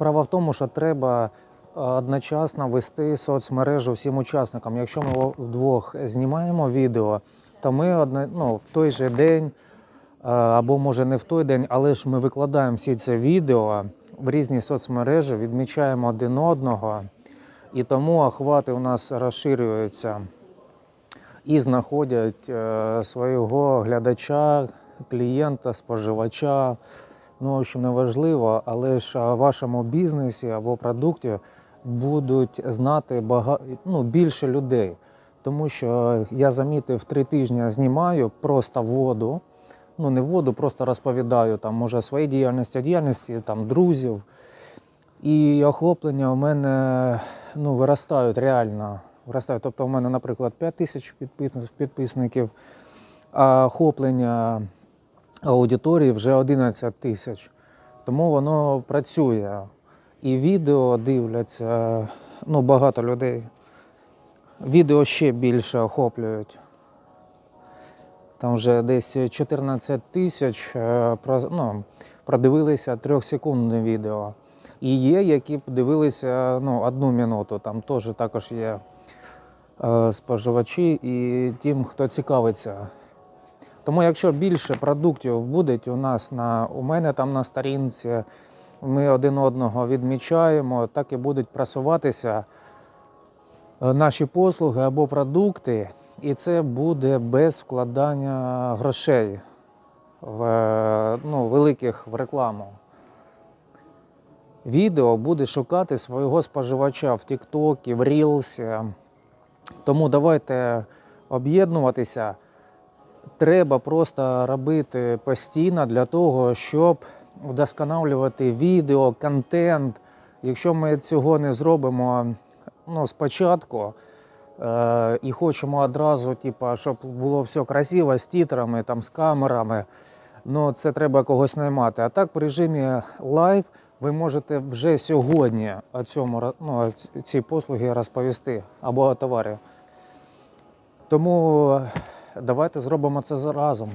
Справа в тому, що треба е, одночасно вести соцмережу всім учасникам. Якщо ми вдвох знімаємо відео, то ми одне, ну, в той же день, е, або може не в той день, але ж ми викладаємо всі це відео в різні соцмережі, відмічаємо один одного, і тому охвати у нас розширюються і знаходять е, свого глядача, клієнта, споживача. Ну, в общем, неважливо, але ж о вашому бізнесі або продукті будуть знати бага... ну, більше людей. Тому що я замітив, три тижні знімаю просто воду. Ну, не воду, просто розповідаю там, може, своїй діяльності, діяльності там, друзів. І охоплення у мене ну, виростають реально. Виростають. Тобто, у мене, наприклад, 5 тисяч підписників, а охоплення аудиторії вже 11 тисяч. Тому воно працює. І відео дивляться, ну, багато людей. Відео ще більше охоплюють. Там вже десь 14 тисяч е, ну, продивилися трьохсекундне відео. І є, які подивилися ну, одну минуту. Там теж також є е, споживачі і тим, хто цікавиться. Тому якщо більше продуктів буде у нас на у мене там на сторінці, ми один одного відмічаємо, так і будуть просуватися е, наші послуги або продукти, і це буде без вкладання грошей в, е, ну, великих в рекламу. Відео буде шукати свого споживача в TikTok, в Reels. Тому давайте об'єднуватися. Треба просто робити постійно для того, щоб вдосконалювати відео, контент. Якщо ми цього не зробимо ну, спочатку е, і хочемо одразу, типу, щоб було все красиво з титрами, там, з камерами, ну, це треба когось наймати. А так в режимі лайв ви можете вже сьогодні о цьому, ну, о ці послуги розповісти або о. Тому давайте зробимо це разом.